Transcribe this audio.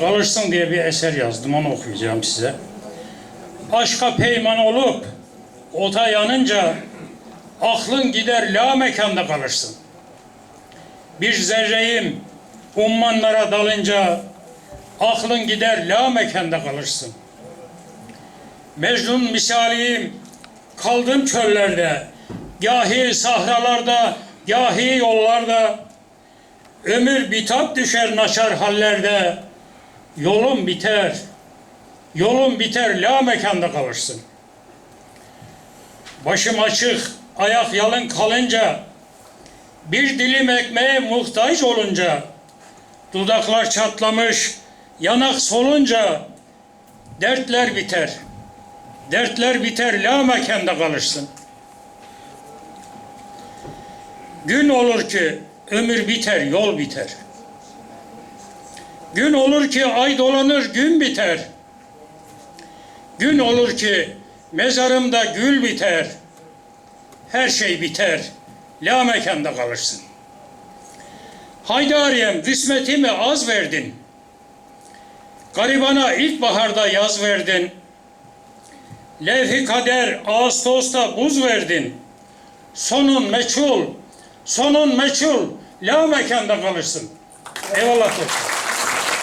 Kalırsın diye bir eser yazdım onu okuyacağım size. Aşka peyman olup ota yanınca aklın gider la mekanda kalırsın. Bir zerreyim ummanlara dalınca aklın gider la mekanda kalırsın. Mecnun misaliyim kaldım çöllerde, gahi sahralarda, gahi yollarda, ömür bitap düşer naşar hallerde, yolun biter, yolun biter, la mekanda kalırsın. Başım açık, ayak yalın kalınca, bir dilim ekmeğe muhtaç olunca, dudaklar çatlamış, yanak solunca, dertler biter. Dertler biter, la mekanda kalırsın. Gün olur ki ömür biter, yol biter. Gün olur ki ay dolanır, gün biter. Gün olur ki mezarımda gül biter. Her şey biter, la mekanda kalırsın. Haydariyem kısmetimi az verdin. Garibana ilkbaharda yaz verdin. Levh-i kader Ağustos'ta buz verdin. Sonun meçhul, sonun meçhul, la mekanda kalırsın. Eyvallah dostum.